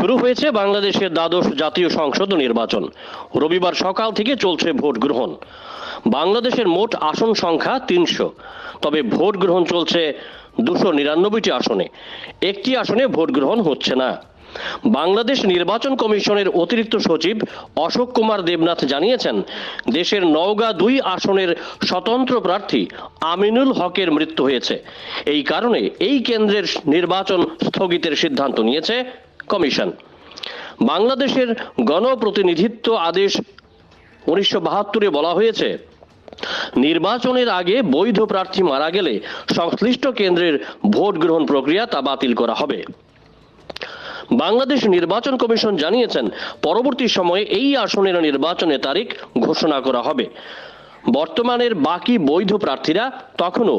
শুরু হয়েছে বাংলাদেশের দ্বাদশ জাতীয় সংসদ নির্বাচন। রবিবার সকাল থেকে চলছে ভোট গ্রহণ। বাংলাদেশের মোট আসন সংখ্যা তিনশো। তবে ভোট গ্রহণ চলছে দুশো নিরানব্বইটি আসনে। একটি আসনে ভোট গ্রহণ হচ্ছে না। বাংলাদেশ নির্বাচন কমিশনের অতিরিক্ত সচিব অশোক কুমার দেবনাথ জানিয়েছেন, দেশের নওগাঁ দুই আসনের স্বতন্ত্র প্রার্থী আমিনুল হকের মৃত্যু হয়েছে। এই কারণে এই কেন্দ্রের নির্বাচন স্থগিতের সিদ্ধান্ত নিয়েছে কমিশন। বাংলাদেশের গণপ্রতিনিধিত্ব আদেশ উনিশশো বাহাত্তরে বলা হয়েছে, নির্বাচনের আগে বৈধ প্রার্থী মারা গেলে সংশ্লিষ্ট কেন্দ্রের ভোট গ্রহণ প্রক্রিয়া তা বাতিল করা হবে। বাংলাদেশ নির্বাচন কমিশন জানিয়েছেন, পরবর্তী সময়ে এই আসনের নির্বাচনের তারিখ ঘোষণা করা হবে। বর্তমানের বাকি বৈধ প্রার্থীরা তখনও